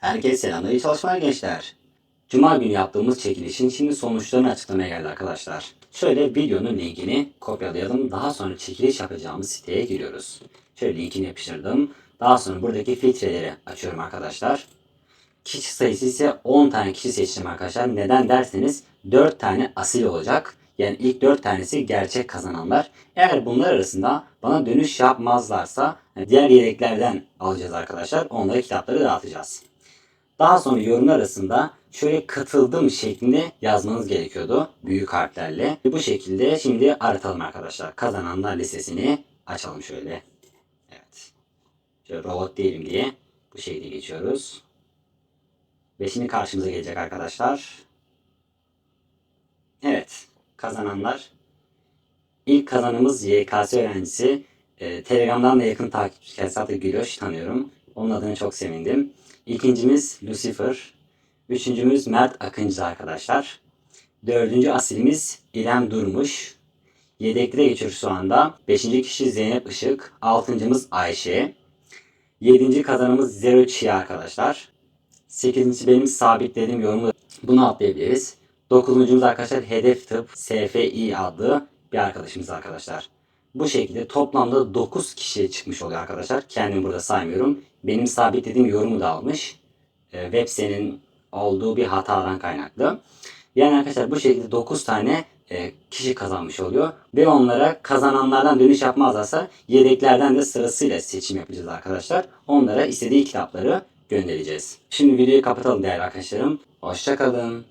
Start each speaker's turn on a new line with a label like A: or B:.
A: Herkese selamlar, iyi çalışmalar gençler. Cuma günü yaptığımız çekilişin şimdi sonuçlarını açıklamaya geldi arkadaşlar. Şöyle videonun linkini kopyalayalım. Daha sonra çekiliş yapacağımız siteye giriyoruz. Şöyle linkini yapıştırdım. Daha sonra buradaki filtreleri açıyorum arkadaşlar. Kişi sayısı ise 10 tane kişi seçtim arkadaşlar. Neden derseniz 4 tane asil olacak. Yani ilk 4 tanesi gerçek kazananlar. Eğer bunlar arasında bana dönüş yapmazlarsa diğer yedeklerden alacağız arkadaşlar. Onlara kitapları dağıtacağız. Daha sonra yorumlar arasında şöyle katıldım şeklinde yazmanız gerekiyordu. Büyük harflerle. Bu şekilde şimdi aratalım arkadaşlar. Kazananlar listesini açalım şöyle. Evet. Şöyle robot değilim diye bu şekilde geçiyoruz. Ve şimdi karşımıza gelecek arkadaşlar. Evet. Kazananlar. İlk kazanımız YKS öğrencisi. Ee, Telegram'dan da yakın takipçi kendisi adı Güloş tanıyorum. Onun adına çok sevindim. İkincimiz Lucifer. Üçüncümüz Mert Akıncı arkadaşlar. Dördüncü asilimiz İrem Durmuş. Yedekliğe geçiyor şu anda. Beşinci kişi Zeynep Işık. Altıncımız Ayşe. Yedinci kazanımız Zero Chia arkadaşlar. Sekizincisi benim sabitlediğim yorumu. Bunu atlayabiliriz. Dokuzuncumuz arkadaşlar Hedef Tıp SFI adlı bir arkadaşımız arkadaşlar. Bu şekilde toplamda 9 kişiye çıkmış oluyor arkadaşlar. Kendimi burada saymıyorum. Benim sabitlediğim yorumu da almış. Ee, web sitenin olduğu bir hatadan kaynaklı. Yani arkadaşlar bu şekilde 9 tane e, kişi kazanmış oluyor. Ve onlara kazananlardan dönüş yapmazlarsa yedeklerden de sırasıyla seçim yapacağız arkadaşlar. Onlara istediği kitapları göndereceğiz. Şimdi videoyu kapatalım değerli arkadaşlarım. Hoşçakalın.